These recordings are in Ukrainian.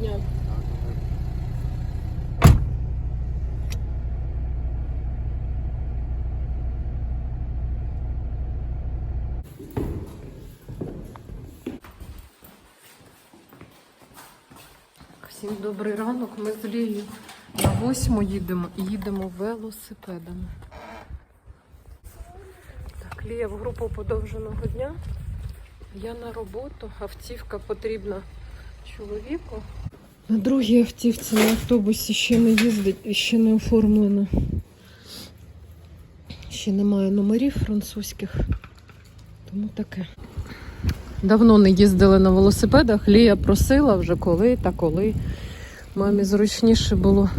дня. Всім добрий ранок. Ми з Лією на восьму їдемо і їдемо велосипедами. Так, Лія в групу подовженого дня. Я на роботу. Автівка потрібна чоловіку. На другій автівці на автобусі ще не їздить і ще не оформлено. Ще немає номерів французьких. Тому таке. Давно не їздили на велосипедах. Лія просила вже коли та коли. Мамі зручніше було.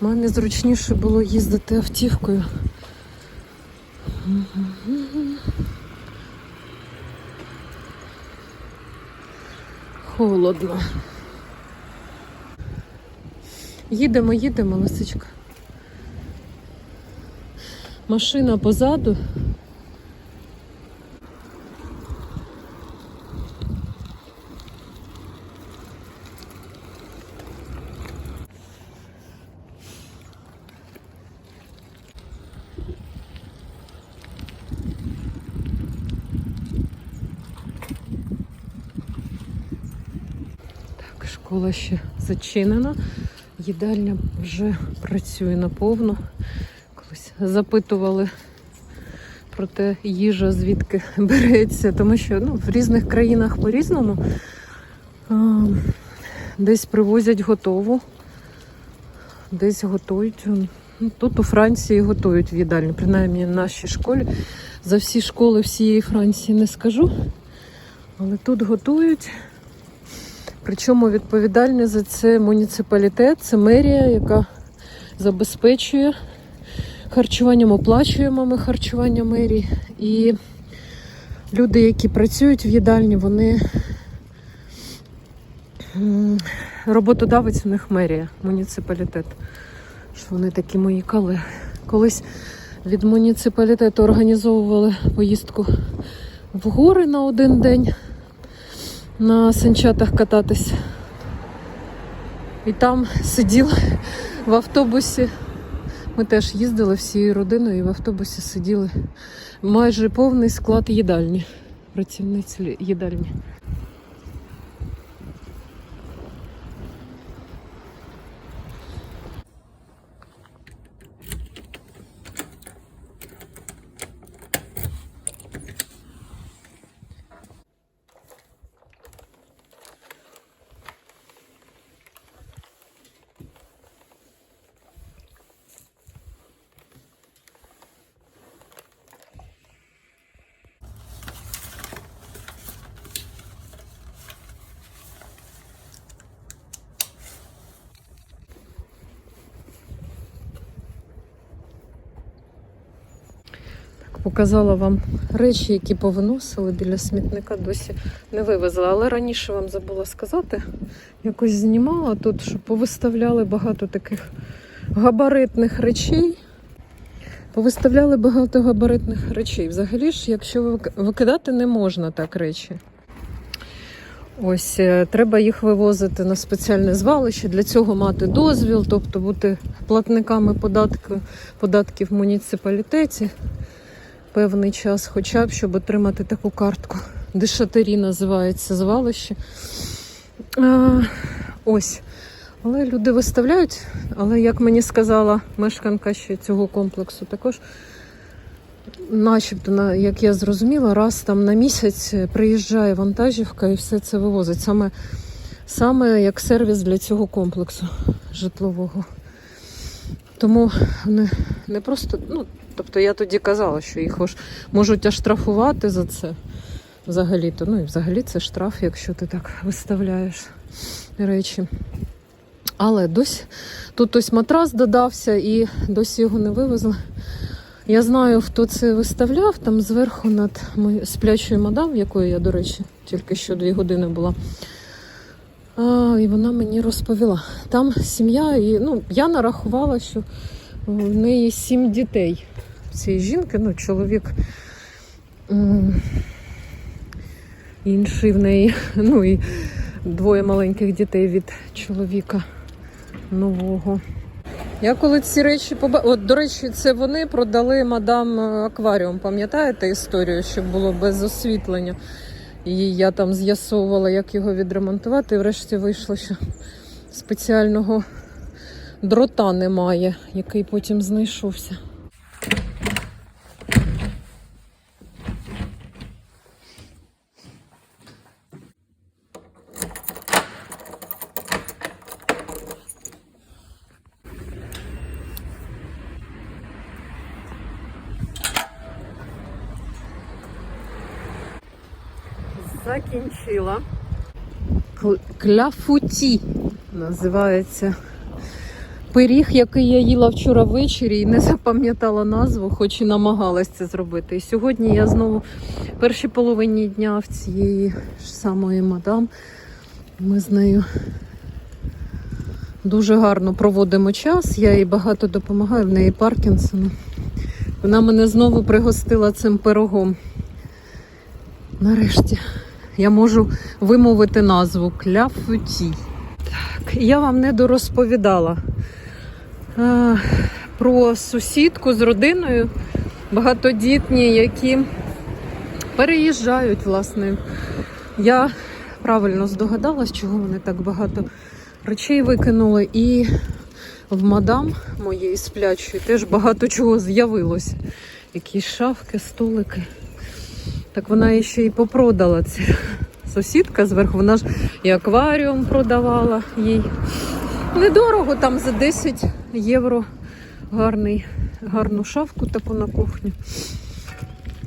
Мамі зручніше було їздити автівкою. Холодно. Їдемо, їдемо, лисичка. Машина позаду. Школа ще зачинена. Їдальня вже працює наповно. Колись запитували про те, їжа звідки береться, тому що ну, в різних країнах по-різному. Десь привозять готову, десь готують. Ну, Тут у Франції готують в їдальні, принаймні в нашій школі. За всі школи всієї Франції не скажу, але тут готують. Причому відповідальний за це муніципалітет, це мерія, яка забезпечує харчуванням, оплачуємо ми харчування мерії. І люди, які працюють в їдальні, вони роботодавець у них мерія, муніципалітет. Що вони такі мої колеги. Колись від муніципалітету організовували поїздку в гори на один день на санчатах кататись. І там сиділа в автобусі. Ми теж їздили всією родиною і в автобусі сиділи майже повний склад їдальні, працівниць їдальні. Так, показала вам речі, які повиносили біля смітника, досі не вивезли. Але раніше вам забула сказати, якось знімала тут, що повиставляли багато таких габаритних речей. Повиставляли багато габаритних речей. Взагалі ж, якщо викидати не можна так речі. Ось е, треба їх вивозити на спеціальне звалище, для цього мати дозвіл, тобто бути платниками податку, податків в муніципалітеті певний час, хоча б щоб отримати таку картку. Дешатері називається звалище. А, ось. Але люди виставляють, але як мені сказала мешканка ще цього комплексу, також, начебто, як я зрозуміла, раз там на місяць приїжджає вантажівка і все це вивозить. Саме, саме як сервіс для цього комплексу житлового. Тому не, не просто, ну, тобто я тоді казала, що їх ож- можуть аж штрафувати за це. Взагалі-то, ну і взагалі це штраф, якщо ти так виставляєш речі. Але досі тут ось матрас додався і досі його не вивезли. Я знаю, хто це виставляв там зверху над мою сплячою мадам, в якої я, до речі, тільки що дві години була. А, і вона мені розповіла. Там сім'я, і ну, я нарахувала, що в неї сім дітей. Цієї жінки, ну, чоловік інший в неї. Ну і двоє маленьких дітей від чоловіка нового. Я коли ці речі поба... От, до речі, це вони продали мадам е, акваріум. Пам'ятаєте історію, щоб було без освітлення? І я там з'ясовувала, як його відремонтувати. І врешті вийшло, що спеціального дрота немає, який потім знайшовся. Кляфуті називається пиріг, який я їла вчора ввечері і не запам'ятала назву, хоч і намагалась це зробити. І сьогодні я знову в першій половині дня в цієї ж самої мадам. Ми з нею дуже гарно проводимо час. Я їй багато допомагаю, в неї Паркінсона. Вона мене знову пригостила цим пирогом. Нарешті я можу вимовити назву Кляфуті. Так, я вам не дорозповідала е, про сусідку з родиною багатодітні, які переїжджають, власне. Я правильно здогадалась, чого вони так багато речей викинули. І в мадам моєї сплячої теж багато чого з'явилося. Якісь шафки, столики. Так вона ще й попродала ці сусідка зверху. Вона ж і акваріум продавала їй. Недорого, там за 10 євро гарний, гарну шафку таку на кухню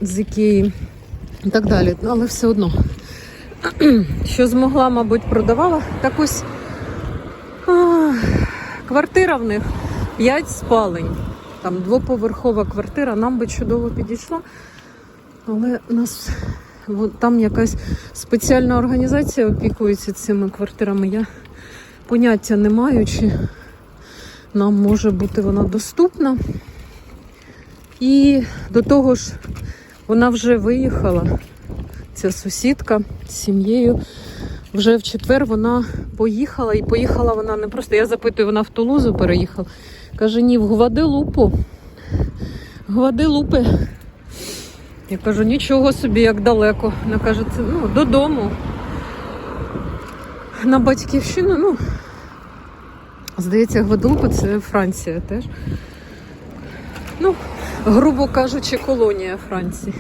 з Ікеї і так далі. Але все одно, що змогла, мабуть, продавала. Так ось а, квартира в них 5 спалень. Там двоповерхова квартира, нам би чудово підійшла. Але нас там якась спеціальна організація опікується цими квартирами. Я поняття не маю, чи нам може бути вона доступна. І до того ж, вона вже виїхала, ця сусідка з сім'єю. Вже в четвер вона поїхала, і поїхала вона не просто. Я запитую, вона в Тулузу переїхала. Каже, ні, в Гваделупу. Гваделупи. Я кажу, нічого собі, як далеко. Вона каже, це ну, додому. На батьківщину, ну, здається, Гваделупа це Франція теж. Ну, грубо кажучи, колонія Франції.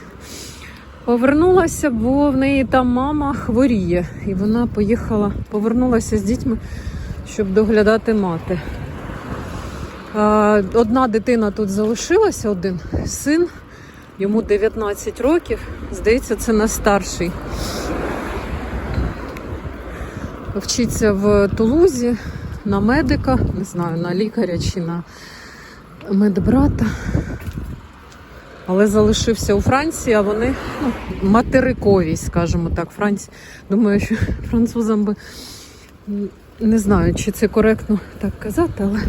Повернулася, бо в неї там мама хворіє. І вона поїхала, повернулася з дітьми, щоб доглядати мати. Одна дитина тут залишилася, один син. Йому 19 років, здається, це найстарший. Вчиться в Тулузі на медика, не знаю, на лікаря чи на медбрата. Але залишився у Франції, а вони ну, материкові, скажімо так. Франції. Думаю, що французам би не знаю, чи це коректно так казати, але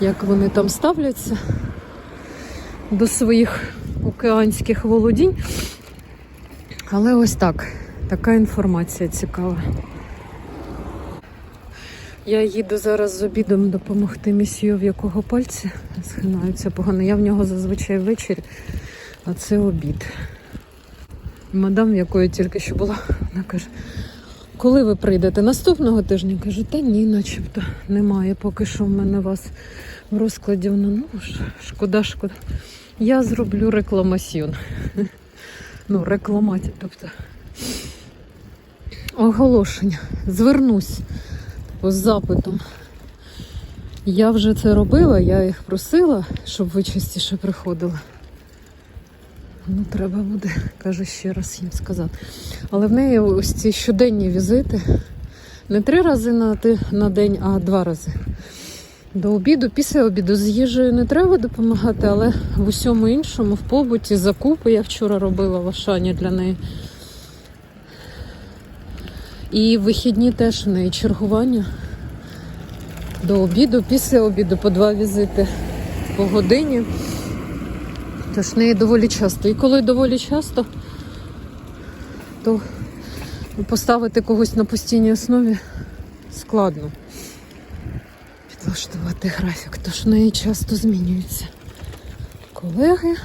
як вони там ставляться до своїх океанських володінь. Але ось так, така інформація цікава. Я їду зараз з обідом допомогти місію, в якого пальці згинаються погано. Я в нього зазвичай ввечері, а це обід. Мадам, в якої тільки що була, вона каже, коли ви прийдете? Наступного тижня? Кажу, та ні, начебто немає. Поки що в мене вас в розкладі. Вона, ну, шкода, шкода. Я зроблю рекламасьйон. Ну, рекламаті, тобто оголошення. Звернусь з запитом. Я вже це робила, я їх просила, щоб ви частіше приходили. Ну, треба буде, каже, ще раз їм сказати. Але в неї ось ці щоденні візити не три рази на, на день, а два рази. До обіду, після обіду з їжею не треба допомагати, але в усьому іншому, в побуті, закупи я вчора робила в Ашані для неї. І вихідні теж в неї чергування. До обіду, після обіду по два візити по годині. Тож в неї доволі часто. І коли доволі часто, то Поставити когось на постійній основі складно. Підлаштувати графік, тож неї часто змінюються колеги.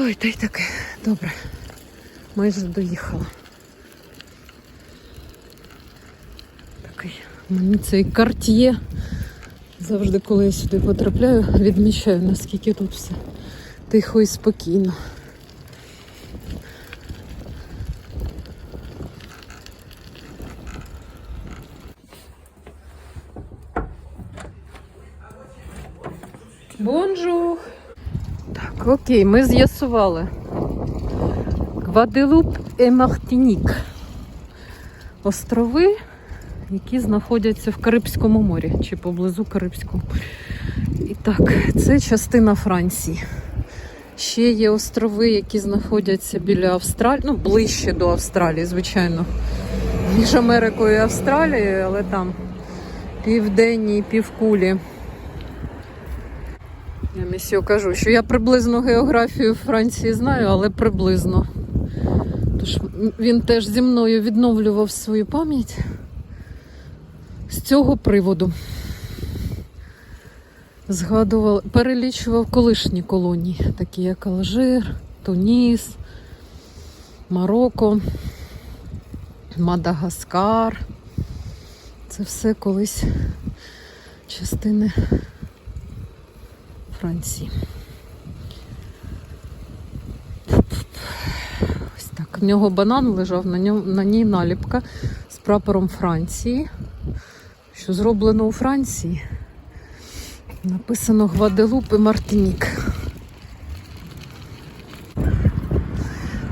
Ой, та й таке. Добре. Майже доїхала. Такий мені цей карт'є. Завжди, коли я сюди потрапляю, відмічаю, наскільки тут все тихо і спокійно. Бонжур! Окей, ми з'ясували. Гваделуп і Мартинік. Острови, які знаходяться в Карибському морі чи поблизу Карибського. І так, це частина Франції. Ще є острови, які знаходяться біля Австралії, ну, ближче до Австралії, звичайно, між Америкою і Австралією, але там південні півкулі. Я місіо кажу, що я приблизно географію Франції знаю, але приблизно. Тож він теж зі мною відновлював свою пам'ять з цього приводу. Згадував, перелічував колишні колонії, такі як Алжир, Туніс, Марокко, Мадагаскар. Це все колись частини Франції. Ось так. В нього банан лежав, на, ньому, на ній наліпка з прапором Франції, що зроблено у Франції. Написано Гваделуп і Мартинік.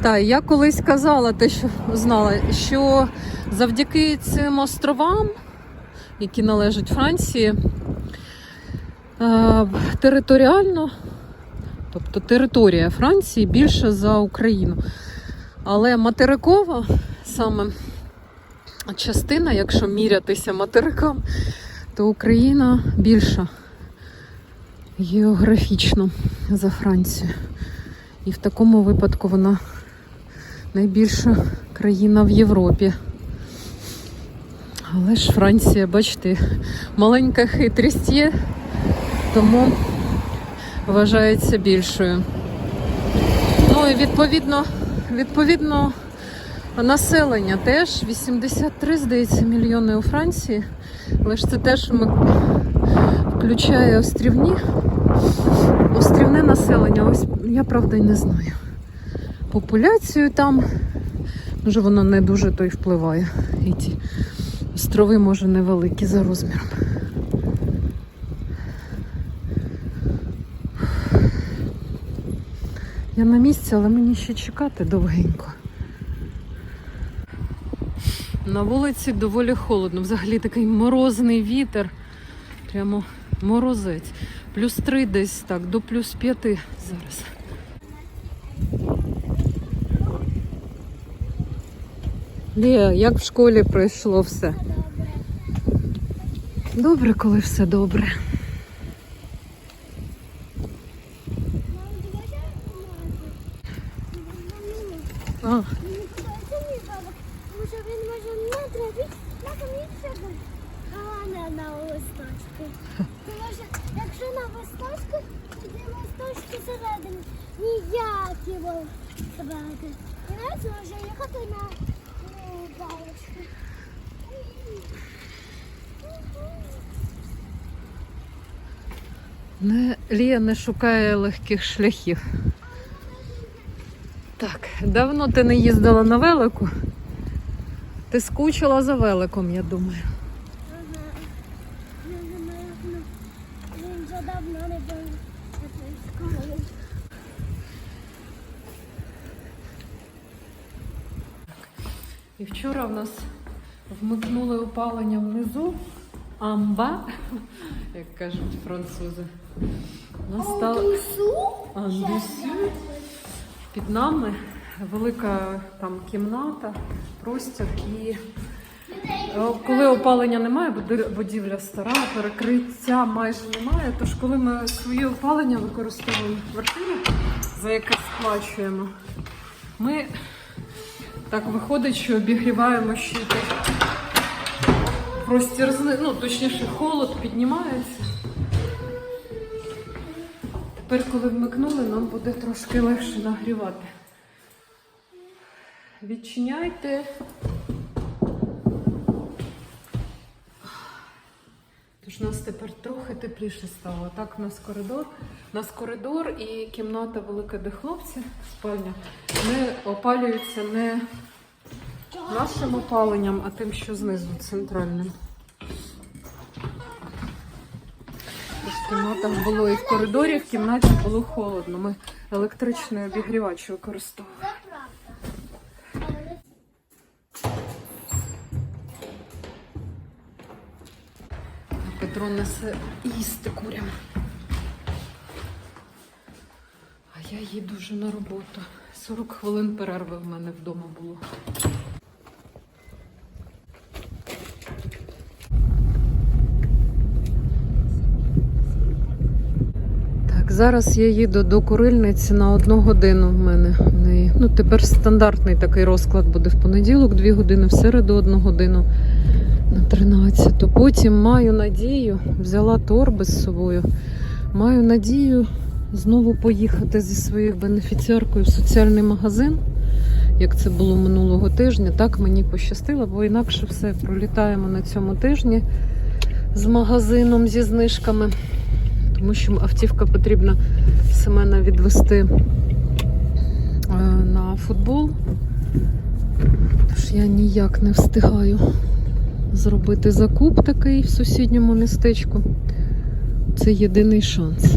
Так, я колись казала те, що знала, що завдяки цим островам, які належать Франції, територіально, тобто територія Франції більша за Україну. Але материкова саме частина, якщо мірятися материкам, то Україна більша географічно за Францію. І в такому випадку вона найбільша країна в Європі. Але ж Франція, бачите, маленька хитрість є, тому вважається більшою. Ну і відповідно, відповідно населення теж 83, здається, мільйони у Франції. Але ж це теж включає острівні. Острівне населення, ось я правда й не знаю. Популяцію там, може воно не дуже то й впливає. І ті острови, може, невеликі за розміром. Я на місці, але мені ще чекати довгенько. На вулиці доволі холодно. Взагалі такий морозний вітер. Прямо морозець. Плюс три десь так, до плюс п'яти зараз. Лія, як в школі пройшло все? Добре, коли все добре. А, він може метри від на комісію гане на листочку. Тому що якщо на листочку, тоді листочки всередині ніякі собаки. І навіть може їхати на балочку. не, Лія не шукає легких шляхів. Так, давно ти не їздила на велику. Ти скучила за великом, я думаю. Він вже давно не був у. І вчора в нас вмикнули опалення внизу. Амба, як кажуть французи. Настав андусю. Під нами велика там кімната, простір і е, коли опалення немає, будівля стара, перекриття майже немає. Тож, коли ми своє опалення використовуємо в квартирі, за яке сплачуємо, ми Так виходить, що обігріваємо й. Простір ну, точніше, холод піднімається. Тепер, коли вмикнули, нам буде трошки легше нагрівати. Відчиняйте. Тож у нас тепер трохи тепліше стало. Так, у нас коридор. У нас коридор і кімната велика, де хлопці, спальня, не опалюється не нашим опаленням, а тим, що знизу центральним. В кімнатах було і в коридорі, в кімнаті було холодно. Ми електричний обігрівач використовували. Петро несе їсти курям. А я їду вже на роботу. 40 хвилин перерви в мене вдома було. Так, зараз я їду до курильниці на одну годину в мене. В неї. Ну, тепер стандартний такий розклад буде в понеділок, 2 години, в середу одну годину на 13. То потім маю надію, взяла торби з собою. Маю надію знову поїхати зі своєю бенефіціаркою в соціальний магазин, як це було минулого тижня. Так мені пощастило, бо інакше все пролітаємо на цьому тижні з магазином зі знижками. Тому що автівка потрібно Семена відвести е, на футбол. Тож я ніяк не встигаю зробити закуп такий в сусідньому містечку. Це єдиний шанс.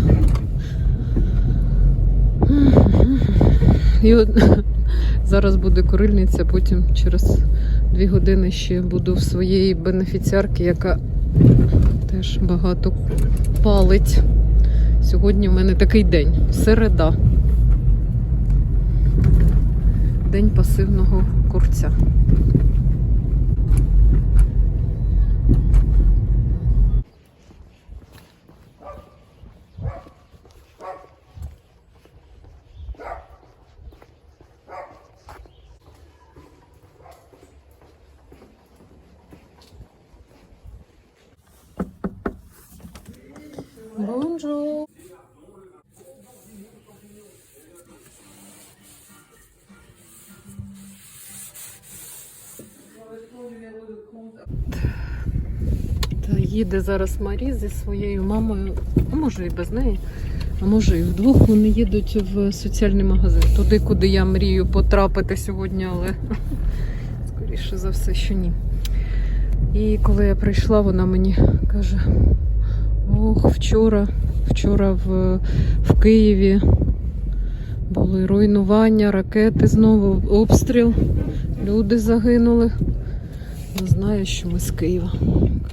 І от, зараз буде курильниця, потім через дві години ще буду в своєї бенефіціарки, яка теж багато палить. Сьогодні в мене такий день. Середа. День пасивного курця. Бонжур. Їде зараз Марі зі своєю мамою, а може і без неї, а може і вдвох вони їдуть в соціальний магазин. Туди, куди я мрію потрапити сьогодні, але скоріше за все, що ні. І коли я прийшла, вона мені каже: Ох, вчора, вчора в, в Києві були руйнування, ракети знову, обстріл, люди загинули. Не знаю, що ми з Києва.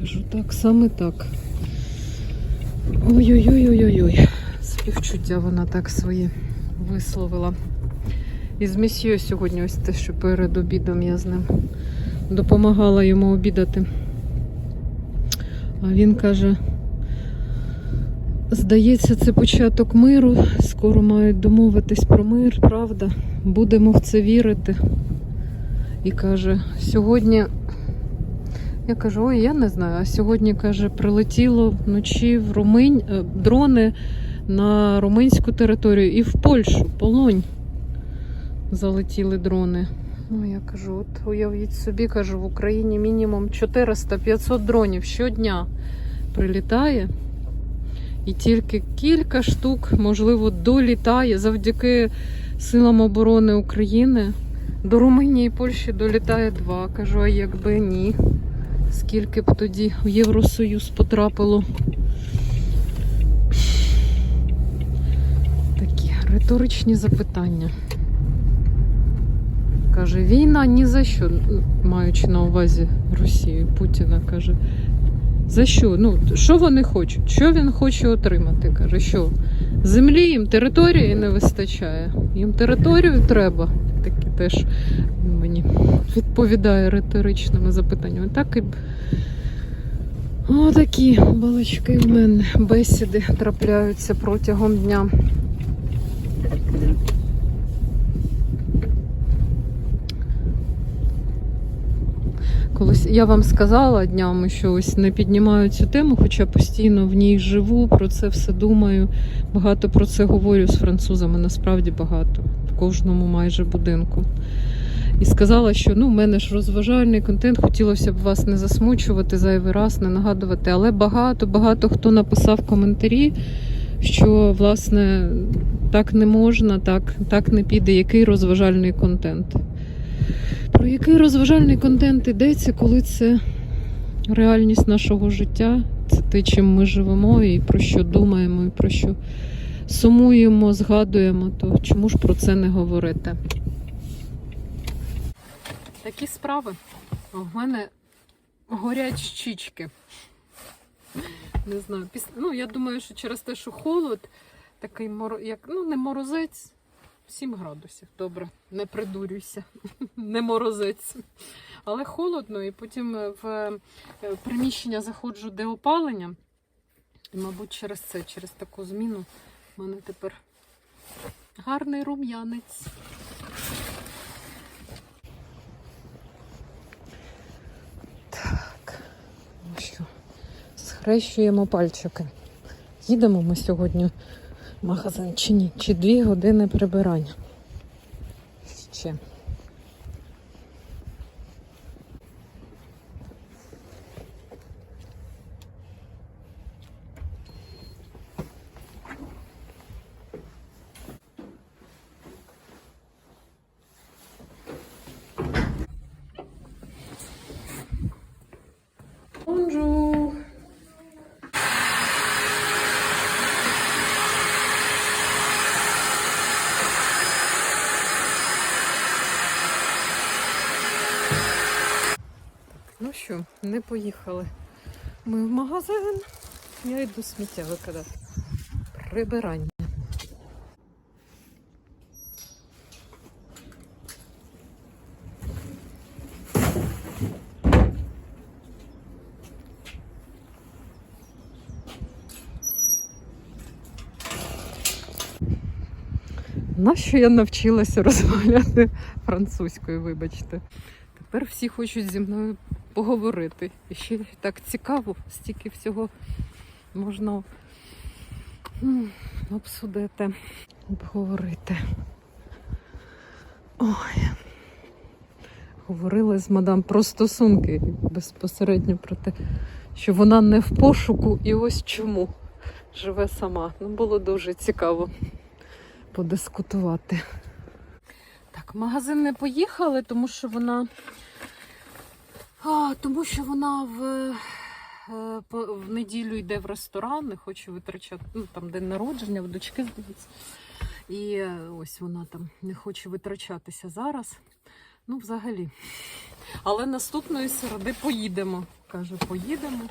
Кажу, так, саме так. Ой-ой-ой-ой-ой. Співчуття вона так своє висловила. І з месьє сьогодні ось те, що перед обідом я з ним допомагала йому обідати. А він каже, здається, це початок миру. Скоро мають домовитись про мир, правда? Будемо в це вірити. І каже, сьогодні. Я кажу, ой, я не знаю. А сьогодні, каже, прилетіло вночі в Руминь е, дрони на румунську територію і в Польщу, Полонь. Залетіли дрони. Ну, я кажу, от уявіть собі, кажу, в Україні мінімум 400-500 дронів щодня прилітає. І тільки кілька штук, можливо, долітає завдяки силам оборони України. До Румунії і Польщі долітає два. Кажу, а якби ні. Скільки б тоді в Євросоюз потрапило? Такі риторичні запитання. Каже, війна ні за що, маючи на увазі Росію, Путіна каже. За що? Ну, що вони хочуть? Що він хоче отримати? Каже, що землі їм території не вистачає. Їм територію треба. Такі теж мені відповідає риторичними запитаннями. Так і отакі балачки в мене бесіди трапляються протягом дня. Колись я вам сказала днями, що ось не піднімаю цю тему, хоча постійно в ній живу, про це все думаю. Багато про це говорю з французами, насправді багато, в кожному майже будинку. І сказала, що ну, в мене ж розважальний контент, хотілося б вас не засмучувати зайвий раз, не нагадувати. Але багато, багато хто написав коментарі, що власне так не можна, так, так не піде, який розважальний контент. Про який розважальний контент йдеться, коли це реальність нашого життя, це те, чим ми живемо, і про що думаємо, і про що сумуємо, згадуємо, то чому ж про це не говорити? Такі справи. У мене горять щічки. Не знаю. Піс... Ну, я думаю, що через те, що холод, такий моро... як ну, не морозець, 7 градусів. Добре, не придурюйся, не морозець. Але холодно, і потім в е, приміщення заходжу, де опалення. І, мабуть, через це, через таку зміну, в мене тепер гарний рум'янець. Так, ну що, схрещуємо пальчики. Їдемо ми сьогодні магазин чи ні? Чи дві години прибирання? Ще. Bonjour. Ну що, не поїхали. Ми в магазин. Я йду сміття викидати. Прибирання. Нащо я навчилася розмовляти французькою, вибачте. Тепер всі хочуть зі мною поговорити. І ще так цікаво, стільки всього можна обсудити, обговорити. Ой. Говорили з мадам про стосунки безпосередньо про те, що вона не в пошуку і ось чому живе сама. Ну, було дуже цікаво подискутувати. Так, магазин не поїхали, тому що вона. А, тому що вона в, е, в неділю йде в ресторан, не хоче витрачати. Ну, там день народження, в дочки, здається. І е, ось вона там не хоче витрачатися зараз. Ну, взагалі. Але наступної середи поїдемо. Каже, поїдемо.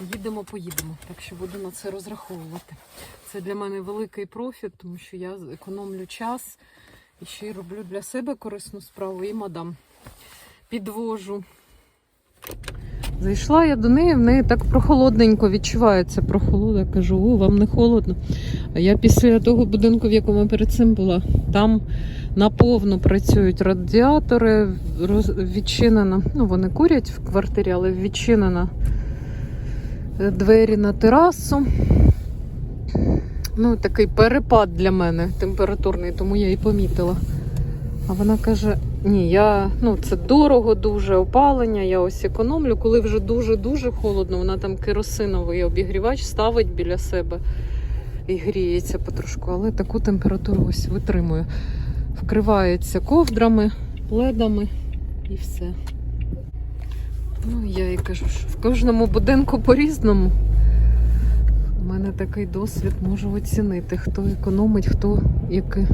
Їдемо, поїдемо. Так що буду на це розраховувати. Це для мене великий профіт, тому що я економлю час і ще й роблю для себе корисну справу і мадам. Підвожу. Зайшла я до неї, в неї так прохолодненько відчувається прохолода. Кажу, о, вам не холодно. А я після того будинку, в якому перед цим була, там наповну працюють радіатори, відчинена. Ну, вони курять в квартирі, але відчинена е, двері на терасу. Ну, такий перепад для мене температурний, тому я і помітила. А вона каже: ні, я ну це дорого, дуже опалення, я ось економлю. Коли вже дуже-дуже холодно, вона там керосиновий обігрівач ставить біля себе і гріється потрошку, але таку температуру ось витримує. Вкривається ковдрами, пледами і все. Ну, я їй кажу, що в кожному будинку по-різному. У мене такий досвід можу оцінити, хто економить, хто яке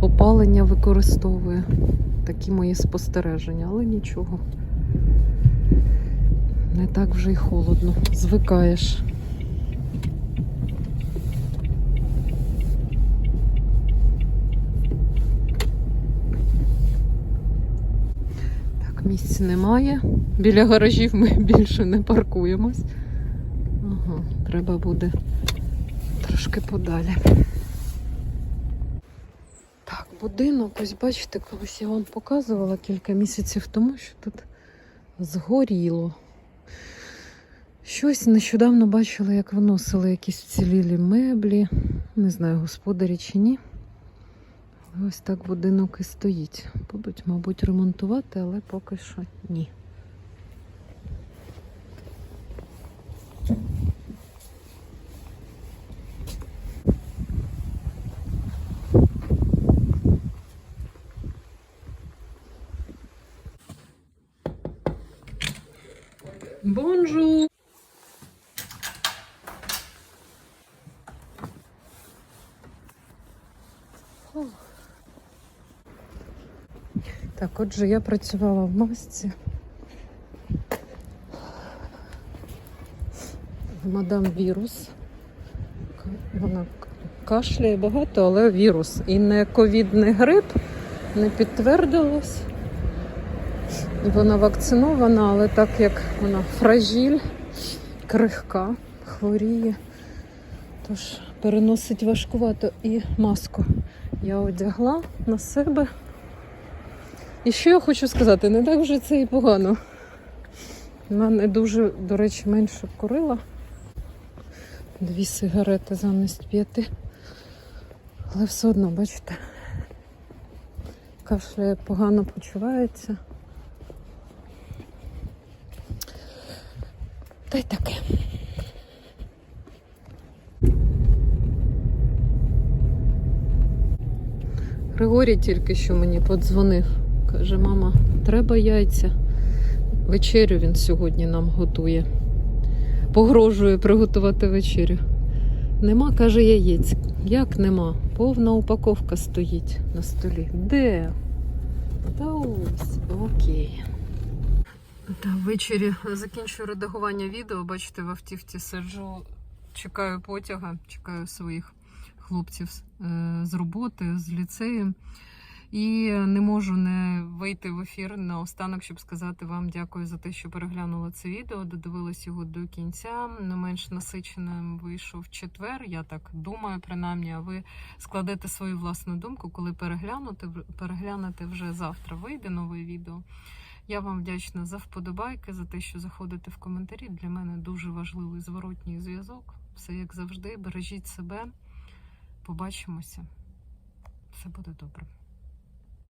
опалення використовує. Такі мої спостереження, але нічого. Не так вже й холодно. Звикаєш. Так, місць немає. Біля гаражів ми більше не паркуємось. Ага, треба буде трошки подалі. Будинок, ось бачите, колись я вам показувала кілька місяців тому, що тут згоріло. Щось нещодавно бачила, як виносили якісь вцілілі меблі. Не знаю, господарі чи ні. Ось так будинок і стоїть. Будуть, мабуть, ремонтувати, але поки що ні. Бонжур! Так, отже, я працювала в масці. Мадам вірус. Вона кашляє багато, але вірус. І не ковідний грип не підтвердилось. Вона вакцинована, але так як вона фражіль, крихка, хворіє. Тож переносить важкувато і маску я одягла на себе. І що я хочу сказати, не так вже це і погано. Вона не дуже, до речі, менше курила. Дві сигарети замість п'яти. Але все одно, бачите, кашляє погано почувається. Та й таке. Григорій тільки що мені подзвонив. Каже, мама, треба яйця. Вечерю він сьогодні нам готує. Погрожує приготувати вечерю. Нема, каже, яєць. Як нема? Повна упаковка стоїть на столі. Де? Та ось, окей. Та ввечері закінчую редагування відео. Бачите, в автівці сиджу, чекаю потяга, чекаю своїх хлопців е, з роботи, з ліцею. І не можу не вийти в ефір на останок, щоб сказати вам дякую за те, що переглянули це відео, додивились його до кінця. Не менш насиченим вийшов четвер. Я так думаю, принаймні, а ви складете свою власну думку, коли переглянути переглянете вже завтра. Вийде нове відео. Я вам вдячна за вподобайки, за те, що заходите в коментарі. Для мене дуже важливий зворотній зв'язок. Все як завжди. Бережіть себе. Побачимося. Все буде добре.